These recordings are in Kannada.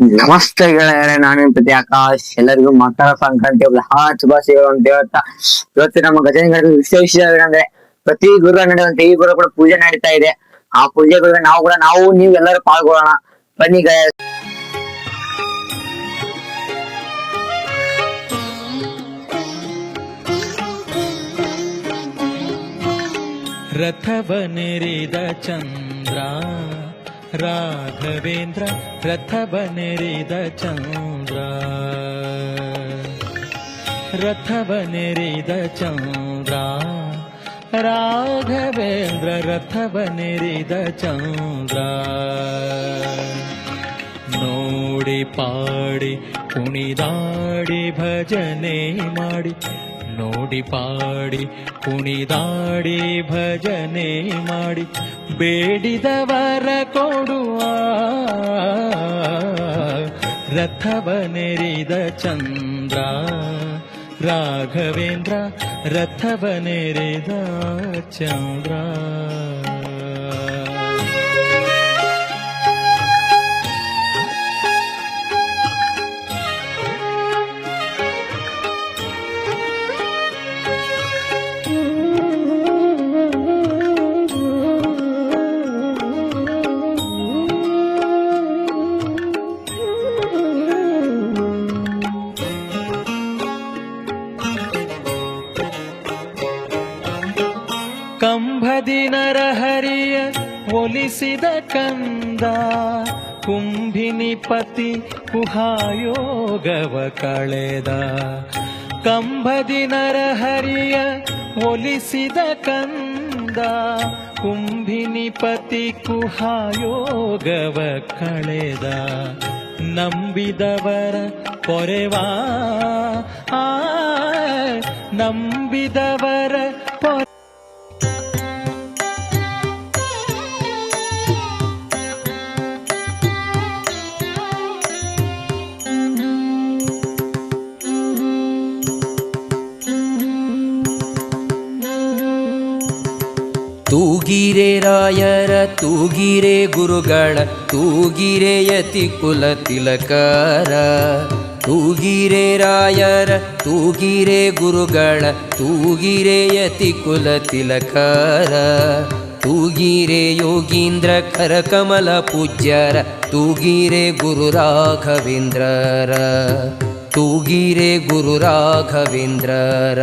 ನಮಸ್ತೆ ಗೆಳೆಯರೆ ನಾನು ಪ್ರತಿ ಆಕಾಶ್ ಎಲ್ಲರಿಗೂ ಮಕರ ಸಂಕ್ರಾಂತಿ ಹಬ್ಬದ ಶುಭಾಶಯಗಳು ಅಂತ ಹೇಳ್ತಾ, ಇವತ್ತು ನಮ್ಮ ಗಜೇಂದ್ರ ವಿಶೇಷ ಏನಂದ್ರೆ, ಪ್ರತಿ ಗುರುವಾರ ನಡೆಯುವಂತೆ ಈ ಗುರು ಕೂಡ ಪೂಜೆ ನಡೀತಾ ಇದೆ. ಆ ಪೂಜೆಗಳಿಗೆ ನಾವು ಕೂಡ, ನಾವು, ನೀವು ಎಲ್ಲರೂ ಪಾಲ್ಗೊಳ್ಳೋಣ. ಬನ್ನಿ ಗೆಳೆಯರೆ ರಥವನೆರಿದ ಚಂದ್ರ. राघवेन्द्र रथवनिरिद चन्द्र रथवनिरिद चन्द्र राघवेन्द्र रथवनिरिद चन्द्र नोडि पाडि कुणिदाडि भजने माडि। ನೋಡಿ ಪಾಡಿ ಕುಣಿದಾಡಿ ಭಜನೆ ಮಾಡಿ ಬೇಡಿದವರ ಕೊಡುವ ರಥವನೆರಿದ ಚಂದ್ರ ರಾಘವೇಂದ್ರ ರಥವನೆರಿದ ಚಂದ್ರ. ಒಲಿಸಿದ ಕಂದ ಕುಂಭಿನಿ ಪತಿ ಕುಹಾಯೋಗವ ಕಳೆದ. ಕಂಬದಿ ನರಹರಿಯ ಒಲಿಸಿದ ಕಂದ ಕುಂಭಿನಿ ಪತಿ ಕುಹಾಯೋಗವ ಕಳೆದ. ನಂಬಿದವರ ಪೊರೆವಾ ನಂಬಿದವರ ಪೊರೆ ತೂಗಿರೆ ರಾಯರ, ತೂಗಿರೆ ಗುರುಗಳ, ತೂಗಿರೆ ಕುಲ ತಿಲಕರ. ತೂಗಿರೆ ರಾಯರ, ತೂಗಿರೆ ಗುರುಗಳ, ತೂಗಿರೆ ಕುಲ ತಿಲಕರ. ತೂಗಿರೆ ಯೋಗೀಂದ್ರ, ಕರಕಮಲ ಪೂಜ್ಯರ, ತೂಗಿರೆ ಗುರು ರಾಘವೇಂದ್ರರ. ತೂಗಿರೆ ಗುರು ರಾಘವೇಂದ್ರರ.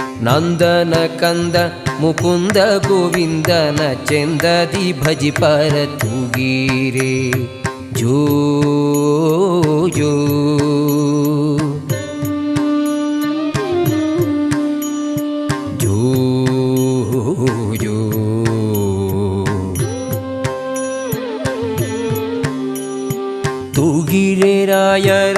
നന്ദന കന്ദ മുകുന്ദ ഗോവിന്ദന ചെന്തതി ഭജി പര തൂഗീരേ ജോ. ജോ തൂഗിരേ രായര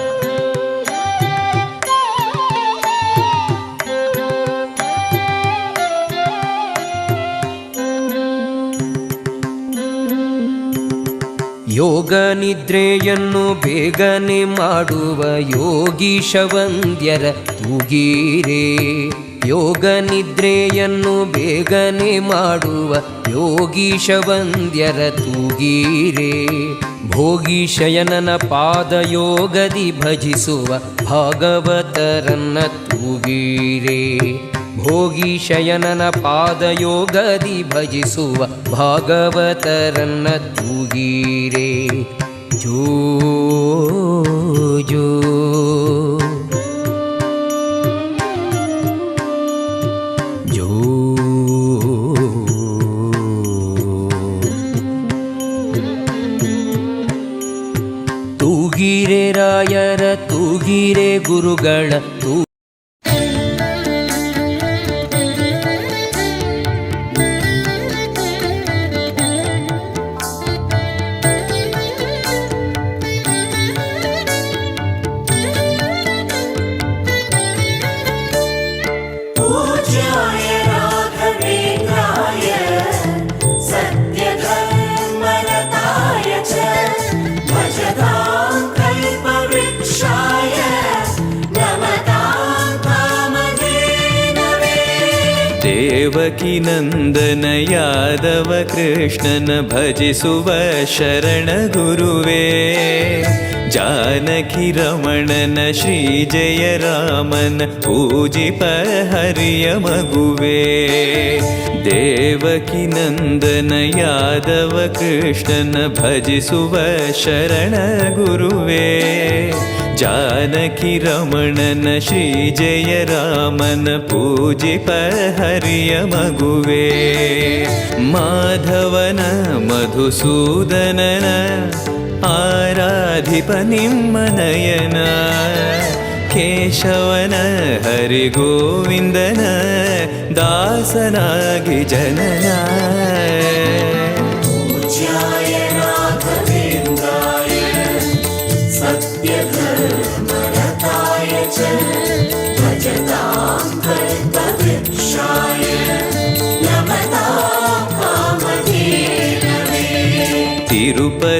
ಯೋಗ ನಿದ್ರೆಯನ್ನು ಬೇಗನೆ ಮಾಡುವ ಯೋಗೀಶವಂದ್ಯರ ತೂಗೀರೆ. ಯೋಗ ನಿದ್ರೆಯನ್ನು ಬೇಗನೆ ಮಾಡುವ ಯೋಗೀಶ ವಂದ್ಯರ ತೂಗೀರೆ. ಭೋಗೀಶಯನನ ಪಾದಯೋಗದಿ ಭಜಿಸುವ ಭಾಗವತರನ್ನ ತೂಗೀರೆ. भोगिशयनन पादयो गि भजस भागवतर नूगीरे जो जो। तूगिरे रायरूगिरे गुरुगण तू देवकी नन्दन यादव कृष्णन भजिसुव शरणगुरुवे शरण गुरुवे। जनकी रमणन श्री जय रामन पूजिपहर्य मगुवे। नन्दन यादव कृष्णन भजिसुव शरणगुरुवे गुरुवे। जानकिरमणन श्रीजय रामन पूजिपहर्य मगुवे। माधवन मधुसूदनन आराधिपनिम्मनयन केशवन हरिगोविन्दन दासनागिजन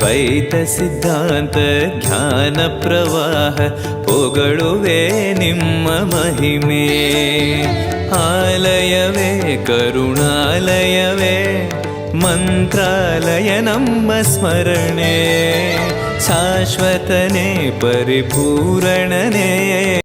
ದ್ವೈತ ಸಿದ್ಧಾಂತ ಜ್ಞಾನ ಪ್ರವಾಹ ಪೊಗಳುವೆ ನಿಮ್ಮ ಮಹಿಮೆ. ಆಲಯವೇ ಕರುಣಾಲಯವೇ ಮಂತ್ರಾಲಯ ನಮ್ಮ ಸ್ಮರಣೆ. ಶಾಶ್ವತನೇ ಪರಿಪೂರಣನೇ.